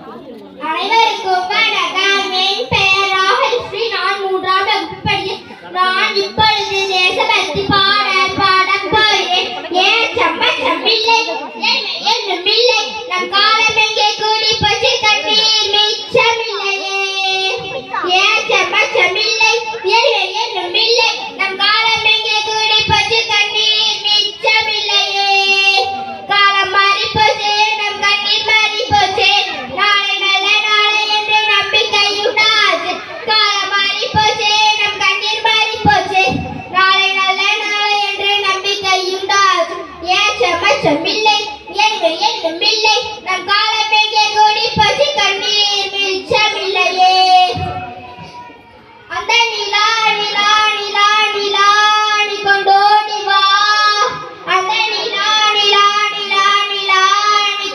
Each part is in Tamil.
அனைவருக்கும் வணக்கம். என் பெயர் ராகுல் ஸ்ரீ நான் மூன்றாம் வகுப்பு படிக்கிறேன். நான் இப்பொழுது தேசபக்தி பாடல் பாடப் போகிறேன். ஏன் சம்ம சம்மில்லை என்ன என்னும் இல்லை. நம் காலம் எங்கே கூடி போச்சு? கண்ணீர் மிச்சமில்லையே ஏன் சம்ம சம்மில்லை என்ன நம் காலம் கூடி போச்சு கண்ணீர் மிச்சமில்லையே. அந்த நிலா நிலா நிலா நிலா கொண்டோடி வா அந்த நிலா நிலா நிலா நிலா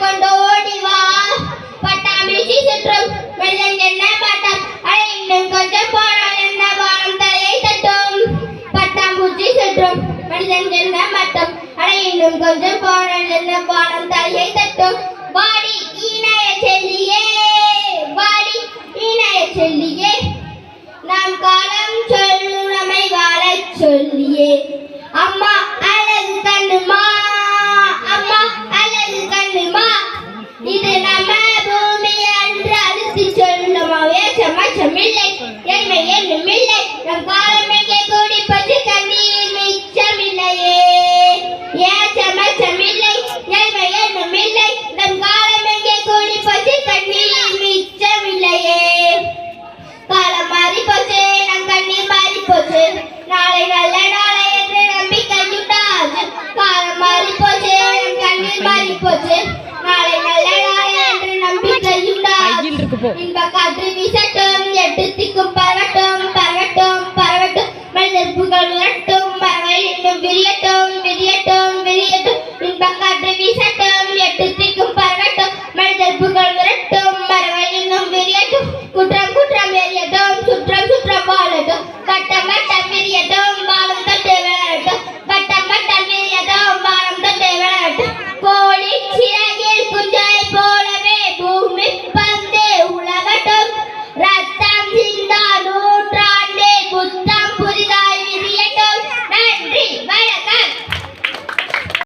கொண்டோடி வா பட்டாம்பூச்சி சுற்றும் மனிதன் என்ன அட இன்னும் கொஞ்சம் போனால் என்ன வானம் தலையை தட்டும். சுற்றும் மனிதன் என்ன மட்டம் அட இன்னும் கொஞ்சம் போனால் என்ன வானம் தலையை தட்டும். வாடி இணைய செல்லியே வாடி இணைய செல்லியே. நாம் காலம் சொல்லும் நம்மை வாழச் சொல்லியே. அம்மா அழகு கண்ணுமா அம்மா அழகு கண்ணுமா இது நம்ம பூமி என்று அழுத்தி சொல்லுமாவே சமச்சமில்லை என்மை என்னும் இல்லை. நம் கண்ணீர் மாறி போச்சு நாளை நல்ல நாளை என்று நம்பிக்கை போ. இன்ப காற்று